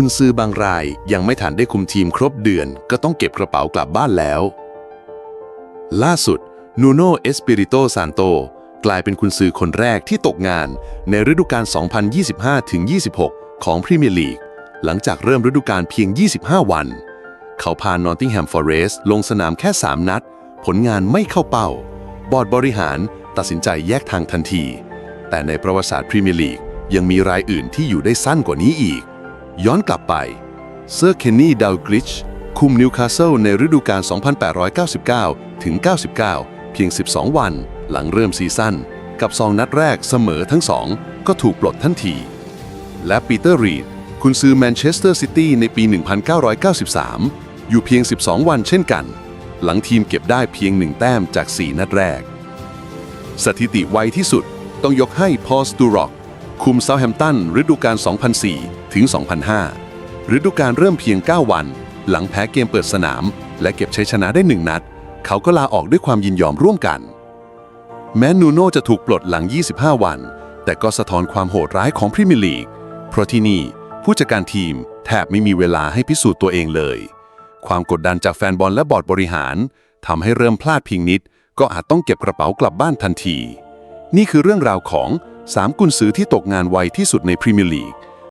คุณซื้อบางรายยังไม่ทันได้คุมทีมครบเดือน ก็ต้องเก็บกระเป๋ากลับบ้านแล้ว ล่าสุดนูโนเอสปิริโตซานโตกลายเป็นคุณซื้อคนแรกที่ตกงาน ในฤดูกาล 2025-26 ของพรีเมียร์ลีก หลังจากเริ่มฤดูกาลเพียง 25 วัน เขาพานอตติงแฮมฟอเรสต์ลงสนามแค่ 3 นัด ผลงานไม่เข้าเป้า บอร์ดบริหารตัดสินใจแยกทางทันที แต่ในประวัติศาสตร์พรีเมียร์ลีกยังมีรายอื่นที่อยู่ได้สั้นกว่านี้อีก ย้อนกลับไป เซอร์เคนนี่ดาวกริชคุมนิวคาสเซิลในฤดูกาล 2899 ถึง 99 เพียง 12 วันหลังเริ่มซีซั่น กับซองนัดแรกเสมอทั้งสอง ก็ถูกปลดทันที และปีเตอร์รีดคุณซื้อแมนเชสเตอร์ซิตี้ในปี 1993 อยู่เพียง 12 วันเช่นกัน หลังทีมเก็บได้เพียงหนึ่งแต้มจาก 4 นัดแรก สถิติไวที่สุดต้องยกให้พอลสตูร็อก คุมเซาแฮมป์ตันฤดูกาล 2004 ถึง 2005 ฤดูกาลเริ่มเพียง 9 วัน หลังแพ้เกมเปิดสนาม และเก็บชัยชนะได้1นัด เขาก็ลาออกด้วยความยินยอมร่วมกัน แม้นูโน่จะถูกปลดหลัง 25 วัน แต่ก็สะท้อนความโหดร้ายของพรีเมียร์ลีก เพราะที่นี่ผู้จัดการทีมแทบไม่มีเวลาให้พิสูจน์ตัวเองเลย ความกดดันจากแฟนบอลและบอร์ดบริหารทำให้เริ่มพลาดเพียงนิด ก็อาจต้องเก็บกระเป๋ากลับบ้านทันที นี่คือเรื่องราวของ 3 กุนซือที่ตกงานไวที่สุดในพรีเมียร์ลีก